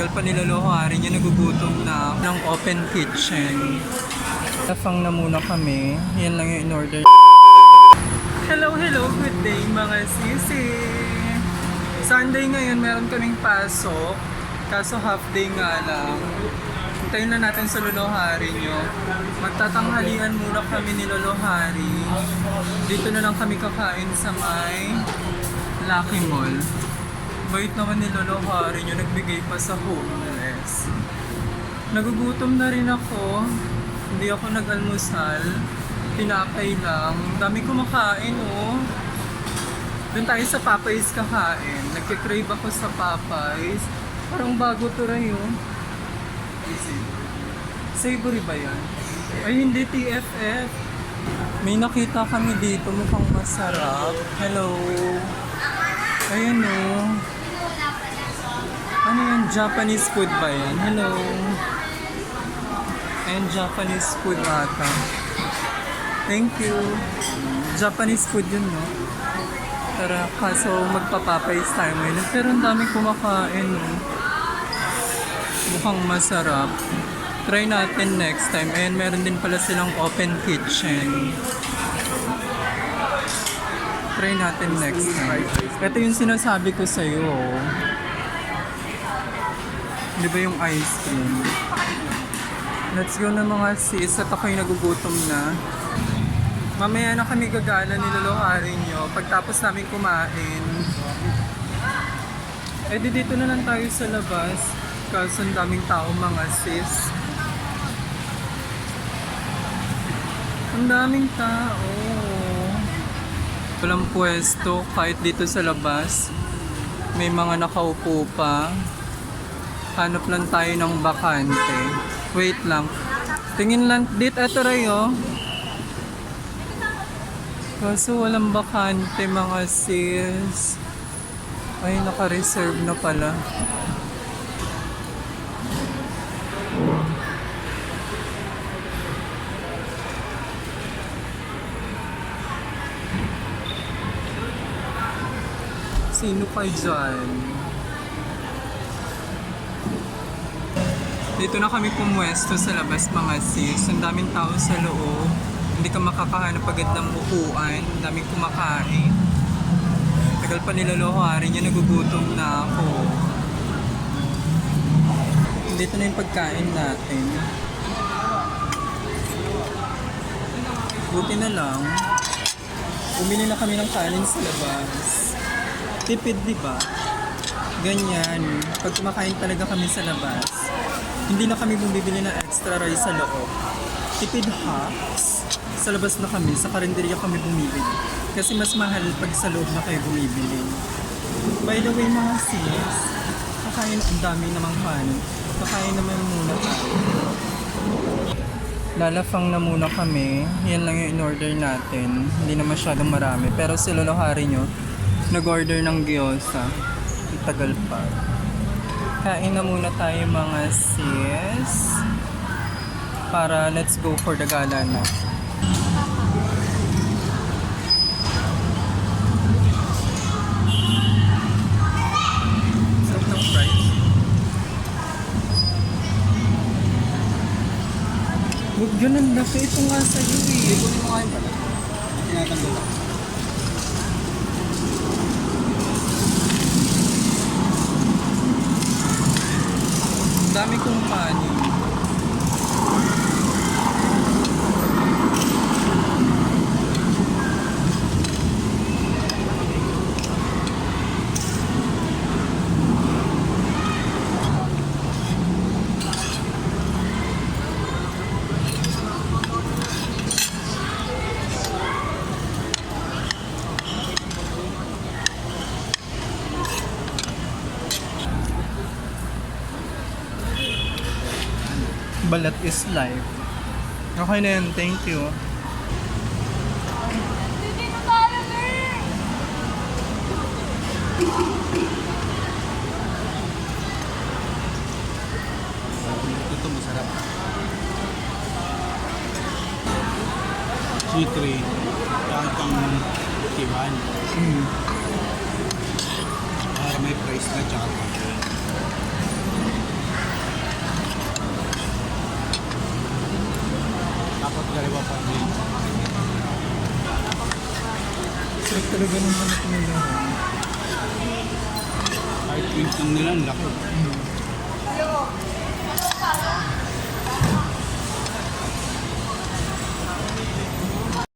Tagal pa niloloharin yung nagugutom na ng open kitchen. Tafang na muna kami. Yan lang yung in-order. Hello, hello. Good day mga sisi. Sunday ngayon, meron kaming pasok. Kaso half day nga lang. Hintayin na natin sa Lolohari nyo. Magtatanghalian muna kami ni Lolohari. Dito na lang kami kakain sa may Lucky Mall. Bait naman ni Lolohari nyo, nagbigay pa sa homeless. Nagugutom na rin ako. Hindi ako nag-almusal. Tinapay lang. Dami kumakain, oh. Doon tayo sa Popeyes kakain. Nagkikrave ako sa Popeyes. Parang bago to rin, oh. Savory ba yan? Ay, hindi TFF. May nakita kami dito, mukhang masarap. Hello. Ayan, oh. Ano yan? Japanese food ba yan? Hello. Ayan, Japanese food ata. Thank you. Japanese food yun, no? Tara, kaso magpapapayos tayo ngayon. Pero ang daming kumakain, no? Mukhang masarap. Try natin next time. Ayan, meron din pala silang open kitchen. Try natin next time. Ito yung sinasabi ko sa'yo. Di ba yung ice cream? Let's go na mga sis at ako'y nagugutom na. Mamaya na kami gagala niloloharin nyo pagtapos namin kumain. Eh di dito na lang tayo sa labas kasi ang daming tao mga sis. Ang daming tao. Walang pwesto kahit dito sa labas. May mga nakaupo pa. Hanap lang tayo ng bakante. Wait lang. Tingin lang. Dito, eto Rayo. Kaso walang bakante mga sis. Ay, naka-reserve na pala. Sino pa dyan? Dito na kami pumwesto sa labas mga sis. Ang daming tao sa loob. Hindi ka makakahanap agad ng upuan. Ang daming kumakain. Tagal pa niloloharin yun. Nagugutom na ako. Dito na yung pagkain natin. Buti na lang. Bumili na kami ng kanin sa labas. Tipid, di ba? Ganyan. Pag kumakain talaga kami sa labas, hindi na kami bumibili ng extra rice sa loob. Tipid hacks. Sa labas na kami, sa karinderya kami bumibili. Kasi mas mahal pag sa loob na kayo bumibili. By the way mga sis, kakain ang dami namang kanin. Kakain naman muna tayo. Lalafang na muna kami. Yan lang yung in-order natin. Hindi na masyadong marami. Pero si Lolo Hari nyo, nag-order ng gyoza. Ang Tagal pa. Kain na muna tayo mga sis. Para let's go for the gala na. Huwag ganun na. Ito nga sa'yo eh. Kunin mo kain pala. Tinatanggal ako. Dami kong kanin. Balat is life. Okay na yan. Thank you. Ito masarap. G3. Kahit pang kiwan. Mm. Para may price na tsaka Dalawa pa din. Sarap talaga ng manok nila. Kahit lang nila, laki. Mm.